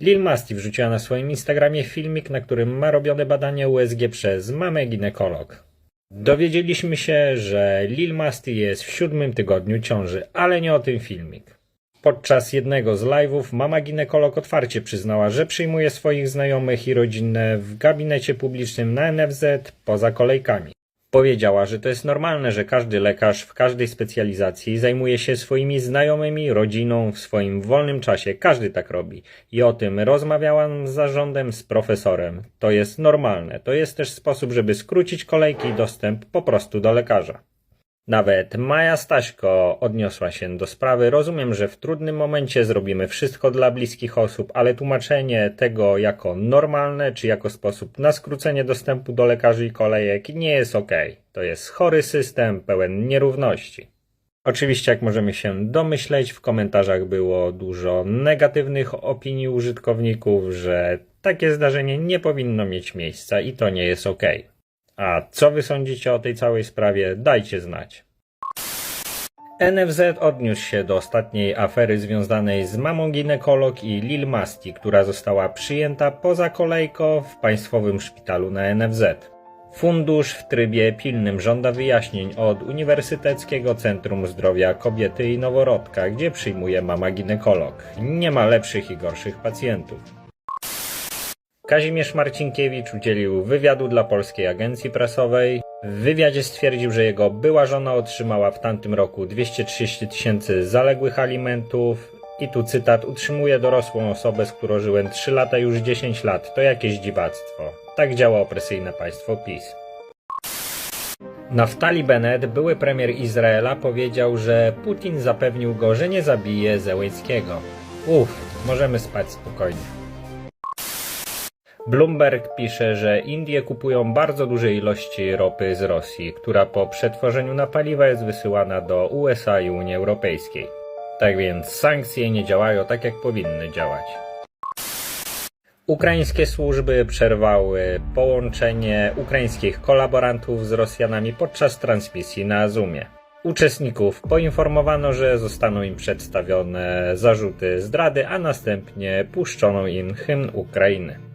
Lil Masti wrzuciła na swoim Instagramie filmik, na którym ma robione badanie USG przez mamę ginekolog. Dowiedzieliśmy się, że Lil Masti jest w siódmym tygodniu ciąży, ale nie o tym filmik. Podczas jednego z live'ów mama ginekolog otwarcie przyznała, że przyjmuje swoich znajomych i rodzinę w gabinecie publicznym na NFZ poza kolejkami. Powiedziała, że to jest normalne, że każdy lekarz w każdej specjalizacji zajmuje się swoimi znajomymi, rodziną w swoim wolnym czasie. Każdy tak robi. I o tym rozmawiałam z zarządem, z profesorem. To jest normalne. To jest też sposób, żeby skrócić kolejki i dostęp po prostu do lekarza. Nawet Maja Staśko odniosła się do sprawy. Rozumiem, że w trudnym momencie zrobimy wszystko dla bliskich osób, ale tłumaczenie tego jako normalne czy jako sposób na skrócenie dostępu do lekarzy i kolejek nie jest ok. To jest chory system pełen nierówności. Oczywiście, jak możemy się domyśleć, w komentarzach było dużo negatywnych opinii użytkowników, że takie zdarzenie nie powinno mieć miejsca i to nie jest ok. A co wy sądzicie o tej całej sprawie? Dajcie znać. NFZ odniósł się do ostatniej afery związanej z mamą ginekolog i Lil Masti, która została przyjęta poza kolejko w państwowym szpitalu na NFZ. Fundusz w trybie pilnym żąda wyjaśnień od Uniwersyteckiego Centrum Zdrowia Kobiety i Noworodka, gdzie przyjmuje mama ginekolog. Nie ma lepszych i gorszych pacjentów. Kazimierz Marcinkiewicz udzielił wywiadu dla Polskiej Agencji Prasowej. W wywiadzie stwierdził, że jego była żona otrzymała w tamtym roku 230 tysięcy zaległych alimentów. I tu cytat: Utrzymuję dorosłą osobę, z którą żyłem 3 lata, już 10 lat. To jakieś dziwactwo. Tak działa opresyjne państwo PiS. Naftali Bennett, były premier Izraela, powiedział, że Putin zapewnił go, że nie zabije Zełęckiego. Uff, możemy spać spokojnie. Bloomberg pisze, że Indie kupują bardzo duże ilości ropy z Rosji, która po przetworzeniu na paliwa jest wysyłana do USA i Unii Europejskiej. Tak więc sankcje nie działają tak, jak powinny działać. Ukraińskie służby przerwały połączenie ukraińskich kolaborantów z Rosjanami podczas transmisji na Zoomie. Uczestników poinformowano, że zostaną im przedstawione zarzuty zdrady, a następnie puszczono im hymn Ukrainy.